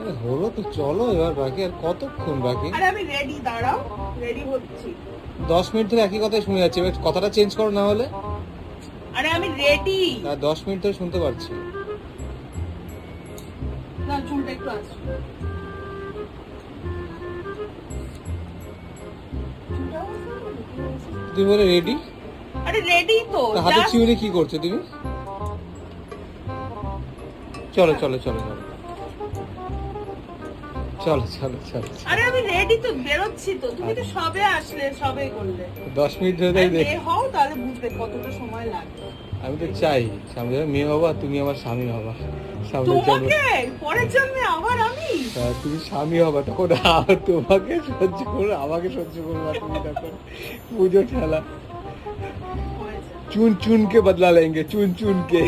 আরে হলো তো চলো এবার বাকি আর কতক্ষণ বাকি? আরে আমি রেডি দাঁড়াও রেডি হচ্ছি। দশ মিনিট ধরে একই কথাই শুনে যাচ্ছি এবার কথাটা চেঞ্জ করো না হলে। আরে আমি রেডি না দশ মিনিট ধরে শুনতে পারছি। না চুলটা একটু আছে। তুমি বলে রেডি আরে রেডি তো হাতে চিউরে কি করছ তুমি? চলো চলো চলো চলো। চলো চলো চলো আরে আমি রেডি তো বেরোচ্ছি তো তুমি তো সবে আসলে সবে করলে দশ মিনিট ধরে তাই আরে দেখ মেয়ে হও তাহলে বুঝবে কতটা সময় লাগবে আমি তো চাই সামনে যাবে মেয়ে হবা তুমি আমার স্বামী হবা সামনে জন্ম তোমাকে পরের জন্মে আবার আমি হ্যাঁ, তুমি স্বামী হবা তখন আবার তোমাকে সহ্য করবে আমাকে সহ্য করবা তুমি তখন পুজো ঠেলা হয়েছে। चुन चुन के बदला लेंगे चुन चुन के